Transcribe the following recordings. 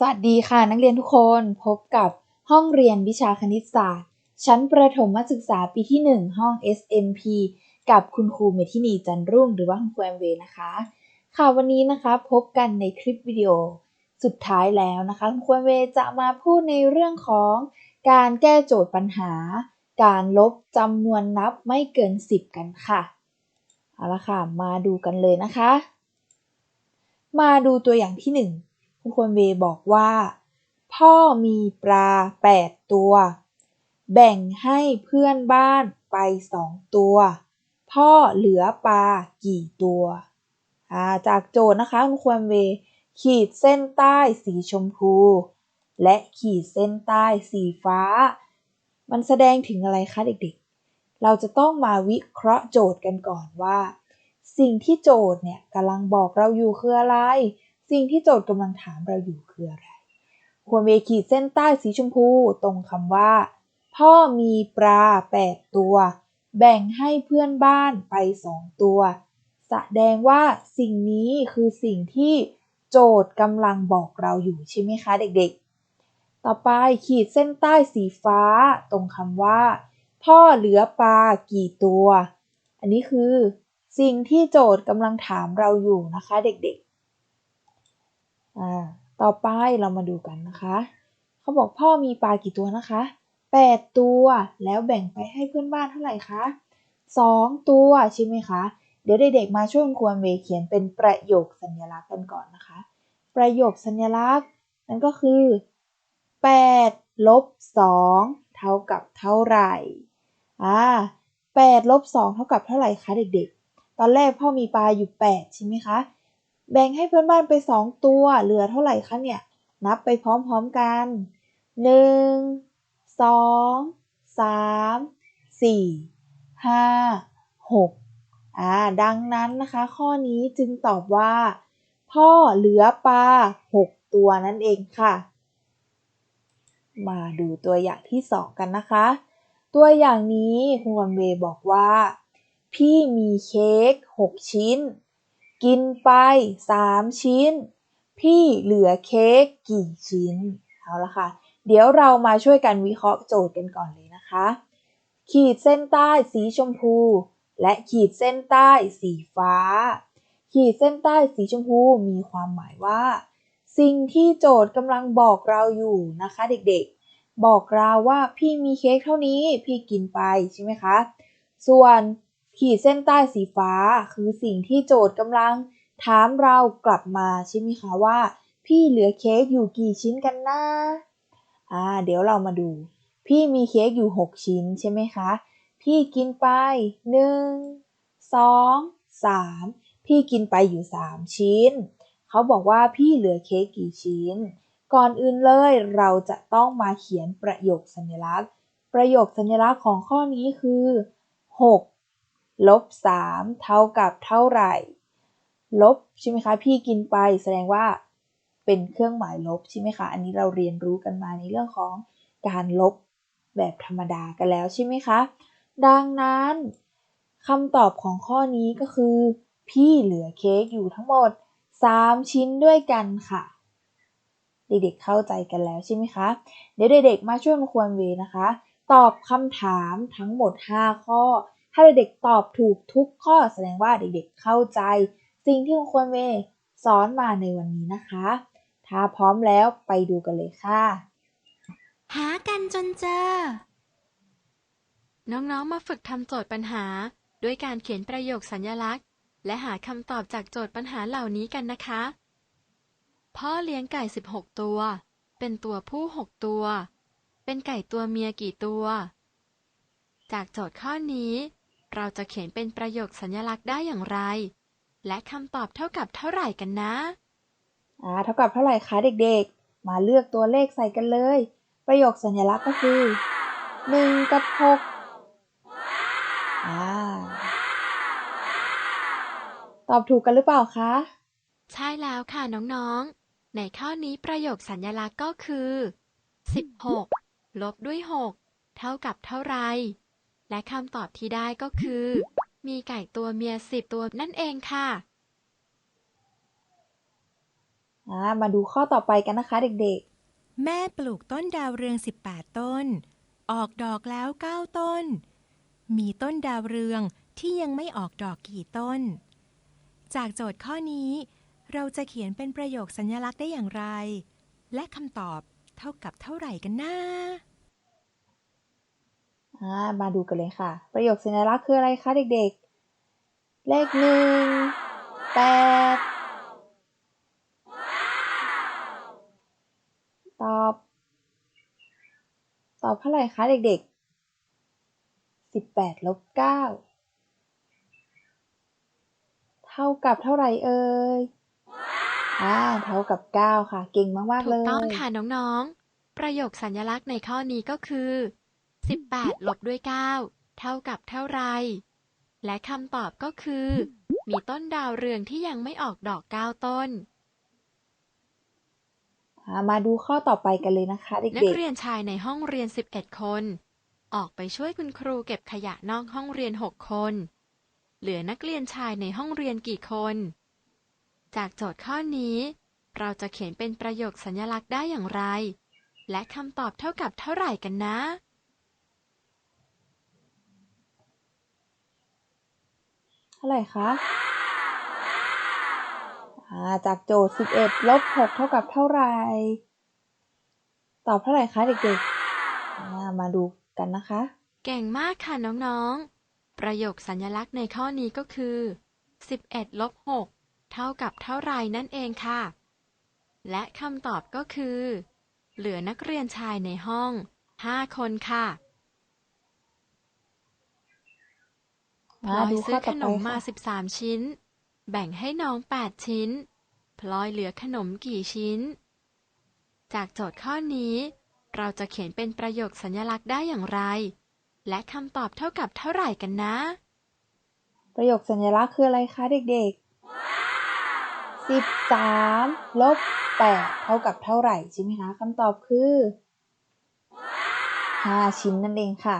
สวัสดีค่ะนักเรียนทุกคนพบกับห้องเรียนวิชาคณิตศาสตร์ ชั้นประถมศึกษาปีที่ 1 ห้อง SMP กับคุณครูเมทินีจันรุ่ง หรือว่าคุณครูแอมเวย์นะคะ ค่ะวันนี้นะคะพบกันในคลิปวิดีโอสุดท้ายแล้วนะคะ คุณครูแอมเวย์จะมาพูดในเรื่องของการแก้โจทย์ปัญหา การลบจำนวนนับไม่เกิน 10 กันค่ะเอาละค่ะ มาดูกันเลยนะคะ มาดูตัวอย่างที่ 1 คุณควรเวบอกว่า พ่อมีปลา8ตัว แบ่งให้เพื่อนบ้านไป2ตัว พ่อเหลือปลากี่ตัวาจากโจทย์นะคะคุณควรเว ขีดเส้นใต้สีชมพู และขีดเส้นใต้สีฟ้า มันแสดงถึงอะไรคะเด็กๆ เราจะต้องมาวิเคราะห์โจทย์กันก่อนว่า สิ่งที่โจทย์เนี่ยกำลังบอกเราอยู่คืออะไร สิ่งที่โจทย์กำลังถามเราอยู่คืออะไร ควรเวขีดเส้นใต้สีชมพูตรงคำว่า พ่อมีปลา8ตัว แบ่งให้เพื่อนบ้านไป2ตัว แสดงว่าสิ่งนี้คือสิ่งที่โจทย์กำลังบอกเราอยู่ใช่ไหมคะเด็กๆ ต่อไปขีดเส้นใต้สีฟ้า ตรงคำว่า พ่อเหลือปลากี่ตัว อันนี้คือ สิ่งที่โจทย์กำลังถามเราอยู่นะคะเด็กๆ อ่าต่อไปเรามาดูกันนะคะ เขาบอกพ่อมีปลากี่ตัวนะคะ 8 ตัวแล้วแบ่งไปให้เพื่อนบ้านเท่าไหร่คะ 2 ตัวใช่ไหมคะ เดี๋ยวเด็กๆมาช่วยคุณควรเวเขียนเป็นประโยคสัญลักษณ์กันก่อนนะคะ ประโยคสัญลักษณ์นั่นก็คือ8ลบ2เท่ากับเท่าไหร่อ่า8ลบ2เท่ากับเท่าไหร่คะเด็กๆ ตอนแรกพ่อมีปลาอยู่ 8 ใช่ไหมคะ แบ่งให้เพื่อนบ้านไป 2 ตัว เหลือเท่าไหร่คะเนี่ย นับไปพร้อมๆกัน 1 2 3 4 5 6อ่าดังนั้นนะคะ ข้อนี้จึงตอบว่า พ่อเหลือปลา 6 ตัวนั่นเองค่ะ มาดูตัวอย่างที่ 2 กันนะคะ ตัวอย่างนี้คุณวันเวบอกว่า พี่มีเค้ก 6 ชิ้น กินไป3ชิ้น พี่เหลือเค้กกี่ชิ้น เอาละค่ะ เดี๋ยวเรามาช่วยกันวิเคราะห์โจทย์กันก่อนเลยนะคะ ขีดเส้นใต้สีชมพู และขีดเส้นใต้สีฟ้า ขีดเส้นใต้สีชมพูมีความหมายว่า สิ่งที่โจทย์กำลังบอกเราอยู่นะคะเด็กๆ บอกเราว่าพี่มีเค้กเท่านี้ พี่กินไปใช่ไหมคะ ส่วน ขีดเส้นใต้สีฟ้า คือสิ่งที่โจทย์กำลังถามเรากลับมาใช่ไหมคะว่า พี่เหลือเค้กอยู่กี่ชิ้นกันนะอ่าเดี๋ยวเรามาดู พี่มีเค้กอยู่ 6 ชิ้นใช่ไหมคะ พี่กินไป 1 2 3 พี่กินไปอยู่ 3 ชิ้น เขาบอกว่าพี่เหลือเค้กกี่ชิ้น ก่อนอื่นเลยเราจะต้องมาเขียนประโยคสัญลักษณ์ ประโยคสัญลักษณ์ของข้อนี้คือ 6 ลบ3เท่ากับเท่าไหร่ ลบใช่ไหมคะ พี่กินไปแสดงว่าเป็นเครื่องหมายลบใช่ไหมคะ อันนี้เราเรียนรู้กันมาในเรื่องของการลบแบบธรรมดากันแล้วใช่ไหมคะ ดังนั้นคำตอบของข้อนี้ก็คือ พี่เหลือเค้กอยู่ทั้งหมด 3 ชิ้นด้วยกันค่ะ เด็กๆเข้าใจกันแล้วใช่ไหมคะ เดี๋ยวเด็กๆมาช่วยมาควรเวนะคะ ตอบคำถามทั้งหมด 5 ข้อ ถ้าเด็กๆตอบถูกทุกข้อแสดงว่าเด็กๆเข้าใจ สิ่งที่คุณควรเวสอนมาในวันนี้นะคะ ถ้าพร้อมแล้วไปดูกันเลยค่ะ หากันจนเจอ น้องๆ มาฝึกทำโจทย์ปัญหา ด้วยการเขียนประโยคสัญลักษณ์ และหาคำตอบจากโจทย์ปัญหาเหล่านี้กันนะคะ พ่อเลี้ยงไก่ 16 ตัว เป็นตัวผู้ 6 ตัว เป็นไก่ตัวเมียกี่ตัว จากโจทย์ข้อนี้ เราจะเขียนเป็นประโยคสัญลักษณ์ได้อย่างไร และคำตอบเท่ากับเท่าไหร่กันนะ อ่า เท่ากับเท่าไหร่คะเด็กๆ มาเลือกตัวเลขใส่กันเลย ประโยคสัญลักษณ์ก็คือ 1 กับ 6 อ่า ตอบถูกกันหรือเปล่าคะ ใช่แล้วค่ะน้องๆ ในข้อนี้ประโยคสัญลักษณ์ก็คือ 16 ลบด้วย 6 เท่ากับเท่าไหร และคำตอบที่ได้ก็คือ มีไก่ตัวเมีย10ตัวนั่นเองค่ะ อ่ามาดูข้อต่อไปกันนะคะเด็กแม่ปลูกต้นดาวเรือง 18 ต้น ออกดอกแล้ว 9 ต้น มีต้นดาวเรืองที่ยังไม่ออกดอกกี่ต้น จากโจทย์ข้อนี้ เราจะเขียนเป็นประโยคสัญลักษณ์ได้อย่างไร และคำตอบเท่ากับเท่าไหร่กันนะๆอ่า มาดูกันเลยค่ะ ประโยคสัญลักษณ์คืออะไรคะเด็กๆ เลขหนึ่งแปดตอบ ตอบเท่าไหร่คะเด็กๆสิบแปดลบเก้าเท่ากับเท่าไหร่เอ่ยอ่าเท่ากับเก้าค่ะ เก่งมากๆถูกต้องค่ะน้อง ๆ ประโยคสัญลักษณ์ในข้อนี้ก็คือ 18 ลบด้วย 9 เท่ากับเท่าไร และคำตอบก็คือ มีต้นดาวเรืองที่ยังไม่ออกดอก 9 ต้นอ่ามาดูข้อต่อไปกันเลยนะคะเนักด็กเรียนชายในห้องเรียน 11 คน ออกไปช่วยคุณครูเก็บขยะนอกห้องเรียน 6 คน เหลือนักเรียนชายในห้องเรียนกี่คน จากโจทย์ข้อนี้ เราจะเขียนเป็นประโยคสัญลักษณ์ได้อย่างไรและคำตอบเท่ากับเท่าไหร่กันนะ เท่าไหร่คะาจากโจทย์ 11 ลบ 6 เท่ากับเท่าไหร่ ตอบเท่าไหร่คะเด็กๆ มาดูกันนะคะ เก่งมากค่ะน้องๆ ประโยคสัญลักษณ์ในข้อนี้ก็คือ 11 ลบ 6 เท่ากับเท่าไรนั่นเองค่ะ และคำตอบก็คือ เหลือนักเรียนชายในห้อง 5 คนค่ะ พลมาอยดูซื้ข้ออขต่อนไปมมาค่ะ13ชิ้น แบ่งให้น้อง8ชิ้น พลอยเหลือขนมกี่ชิ้น จากโจทย์ข้อนี้ เราจะเขียนเป็นประโยคสัญลักษณ์ได้อย่างไร และคำตอบเท่ากับเท่าไหร่กันนะ ประโยคสัญลักษณ์คืออะไรคะเด็กๆ 13ลบ8เท่ากับเท่าไหร่ใช่ไหมคะคำตอบคือ5ชิ้นนั่นเองค่ะ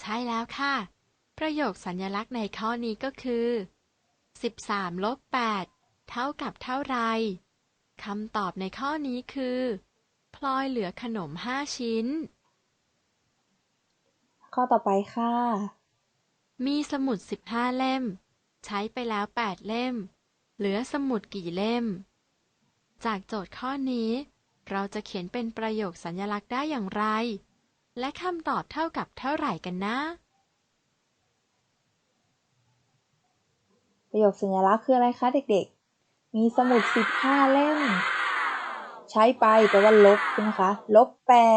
ใช่แล้วค่ะ ประโยคสัญลักษณ์ในข้อนี้ก็คือ 13 ลบ 8 เท่ากับเท่าไรคำตอบในข้อนี้คือ พลอยเหลือขนม 5 ชิ้น ข้อต่อไปค่ะ มีสมุด 15 เล่ม ใช้ไปแล้ว 8 เล่ม เหลือสมุดกี่เล่ม จากโจทย์ข้อนี้ เราจะเขียนเป็นประโยคสัญลักษณ์ได้อย่างไร และคำตอบเท่ากับเท่าไหร่กันนะ ประโยคสัญลักษณ์คืออะไรคะเด็กๆ มีสมุด15เล่ม ใช้ไปแปลว่าลบใช่ไหมคะ ลบ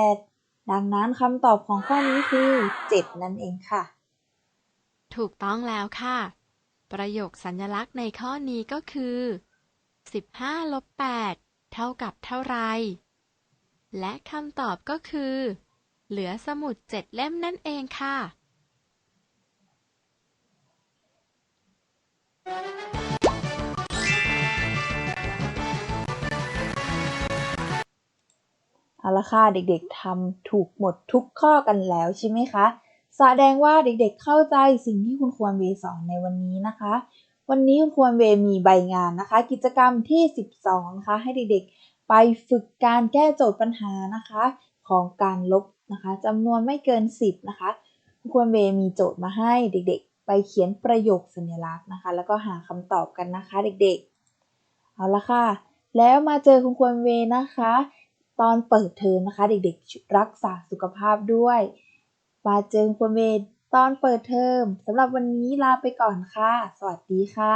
8ดังนั้นคำตอบของข้อนี้คือ7นั่นเองค่ะ ถูกต้องแล้วค่ะ ประโยคสัญลักษณ์ในข้อนี้ก็คือ15ลบ8เท่ากับเท่าไร และคำตอบก็คือ เหลือสมุด7เล่มนั่นเองค่ะ เอาละค่ะเด็กๆทำถูกหมดทุกข้อกันแล้วใช่ไหมคะ แสดงว่าเด็กๆเข้าใจสิ่งที่คุณควรเวย์สอนในวันนี้นะคะ วันนี้คุณควรเวย์มีใบงานนะคะ กิจกรรมที่ 12นะคะให้เด็กๆ ไปฝึกการแก้โจทย์ปัญหานะคะ ของการลบนะคะจำนวนไม่เกิน 10 นะคะคุณควรเวย์มีโจทย์มาให้เด็กๆ ไปเขียนประโยคสัญลักษณ์นะคะ แล้วก็หาคำตอบกันนะคะเด็กๆ เอาละค่ะ แล้วมาเจอคุณควรเวนะคะ ตอนเปิดเทอมนะคะ เด็กๆ รักษาสุขภาพด้วย มาเจอคุณควรเวตอนเปิดเทอมสำหรับวันนี้ลาไปก่อนค่ะ สวัสดีค่ะ